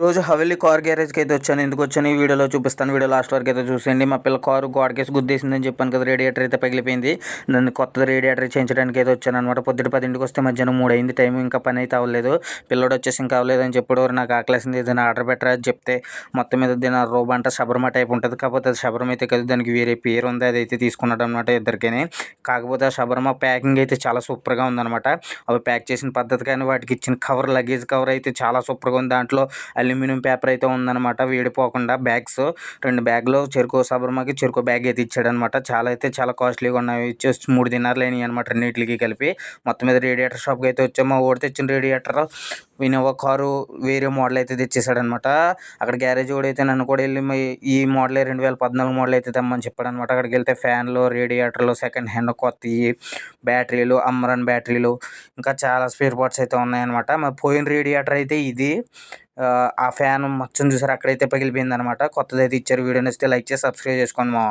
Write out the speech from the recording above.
రోజు హవెల్లీ కార్ గ్యారేజ్కి అయితే వచ్చాను. ఎందుకు వచ్చాను? ఈ వీడియోలో చూపిస్తాను. వీడియో లాస్ట్ వరకు అయితే చూసేయండి. మా పిల్ల కారు గోడకేసి గుద్దేసిందని చెప్పాను కదా రేడియేటర్ అయితే పగిలిపోయింది. నన్ను కొత్త రేడియేటర్ చేయించడానికి అయితే వచ్చాను అనమాట పొద్దుట పదింటికి వస్తే మధ్యాహ్నం మూడు అయింది టైం ఇంకా పని అయితే అవ్వలేదు. పిల్లడు వచ్చేసి ఇంకా అవ్వలేదు అని చెప్పాడు నాకు ఆకలేసింది. ఏదైనా ఆర్డర్ పెట్టరా? అని చెప్తే మొత్తం మీద దీని రోబ్ అంటే శబరమ టైప్ ఉంటుంది. కాకపోతే అది శబరం అయితే కదా దానికి వేరే పేరు ఉంది. అది అయితే తీసుకున్నాడు అనమాట ఇద్దరికీ కాకపోతే ఆ శబరమ ప్యాకింగ్ అయితే చాలా సూపర్గా ఉందన్నమాట. అవి ప్యాక్ చేసిన పద్ధతి కానీ వాటికి ఇచ్చిన కవర్ లగేజ్ కవర్ అయితే చాలా సూపర్గా ఉంది. దాంట్లో అల్యూమినియం పేపర్ అయితే ఉందన్నమాట. వేడిపోకుండా బ్యాగ్స్. రెండు బ్యాగ్లు. చెరుకు సబర్మకి చెరుకు బ్యాగ్ అయితే ఇచ్చాడనమాట చాలా అయితే చాలా కాస్ట్లీగా ఉన్నాయి. జస్ట్ మూడు దినారులు అయినాయి అనమాట రెండింటికి కలిపి. మొత్తం మీద రేడియేటర్ షాప్కి అయితే వచ్చాము. ఓడి తెచ్చిన రేడియేటర్. వినోవా కారు వేరే మోడల్ అయితే తెచ్చేసాడనమాట అక్కడ గ్యారేజ్ కూడా అయితే నన్ను కూడా వెళ్ళి ఈ మోడల్ రెండు వేల పద్నాలుగు మోడల్ అయితే తెమ్మని చెప్పాడు అనమాట అక్కడికి వెళ్తే ఫ్యాన్లు రేడియేటర్లు సెకండ్ హ్యాండ్ కొత్తవి బ్యాటరీలు అమ్మరన్ బ్యాటరీలు. ఇంకా చాలా స్పేర్ పార్ట్స్ అయితే ఉన్నాయన్నమాట. మరి పోయిన రేడియేటర్ అయితే ఇది. ఆ ఫ్యాన్ మచ్చను చూసారా? అక్కడైతే పగిలిపోయింది అనమాట కొత్తది అయితే ఇచ్చారు. వీడియో నచ్చితే లైక్ చేసి సబ్స్క్రైబ్ చేసుకోండి మా